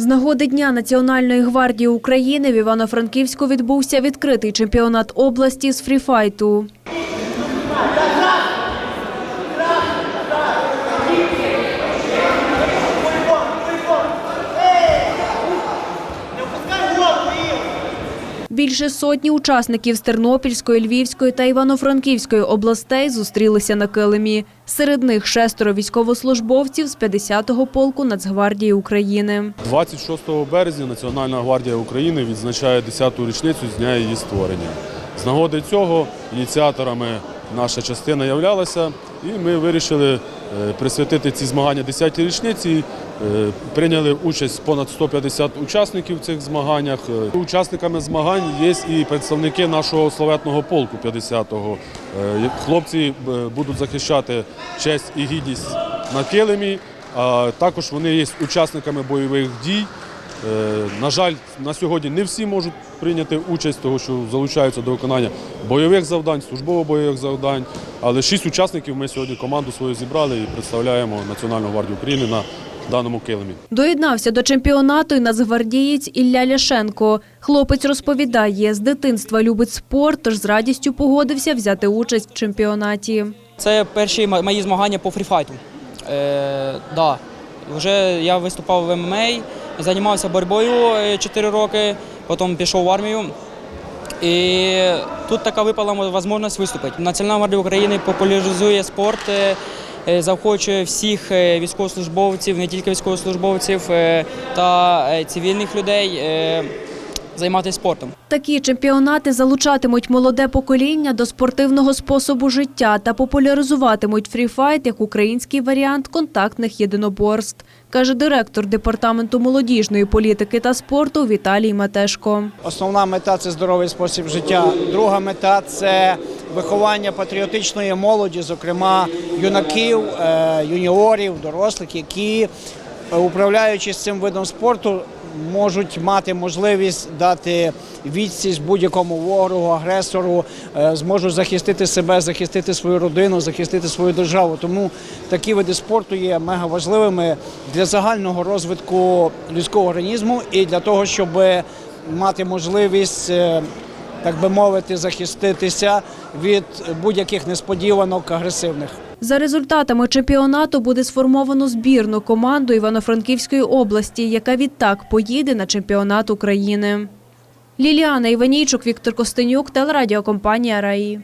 З нагоди Дня Національної гвардії України в Івано-Франківську відбувся відкритий чемпіонат області з фріфайту. Більше сотні учасників з Тернопільської, Львівської та Івано-Франківської областей зустрілися на килимі. Серед них шестеро військовослужбовців з 50-го полку Нацгвардії України. 26 березня Національна гвардія України відзначає 10-ту річницю з дня її створення. З нагоди цього ініціаторами наша частина являлася, і ми вирішили присвятити ці змагання 10-й річниці. Е, Прийняли участь понад 150 учасників в цих змаганнях. Е, Учасниками змагань є і представники нашого славетного полку 50-го. Е, Хлопці е, будуть захищати честь і гідність на килимі. А також вони є учасниками бойових дій. Е, На жаль, на сьогодні не всі можуть прийняти участь, тому що залучаються до виконання бойових завдань, службово-бойових завдань. Але шість учасників ми сьогодні команду свою зібрали і представляємо Національну гвардію України на даному килимі. Доєднався до чемпіонату і нацгвардієць Ілля Ляшенко. Хлопець розповідає, з дитинства любить спорт, тож з радістю погодився взяти участь в чемпіонаті. Це перші мої змагання по фріфайту. Е, да. Вже я виступав в ММА, займався боротьбою 4 роки, потім пішов в армію. І тут така випала можливість виступити. Національна гвардія України популяризує спорт, е, е, заохочує всіх е, військовослужбовців, не тільки військовослужбовців е, та е, цивільних людей е, займатися спортом. Такі чемпіонати залучатимуть молоде покоління до спортивного способу життя та популяризуватимуть фріфайт як український варіант контактних єдиноборств, каже директор департаменту молодіжної політики та спорту Віталій Матешко. Основна мета це здоровий спосіб життя. Друга мета це виховання патріотичної молоді, зокрема юнаків, е, юніорів, дорослих, які, е, управляючись цим видом спорту, можуть мати можливість дати відсіч будь-якому ворогу, агресору, е, зможуть захистити себе, захистити свою родину, захистити свою державу. Тому такі види спорту є мега важливими для загального розвитку людського організму і для того, щоб мати можливість, е, так би мовити, захиститися від будь-яких несподіванок агресивних. За результатами чемпіонату буде сформовано збірну команду Івано-Франківської області, яка відтак поїде на чемпіонат України. Ліліана Іванійчук, Віктор Костенюк, телерадіокомпанія Раї.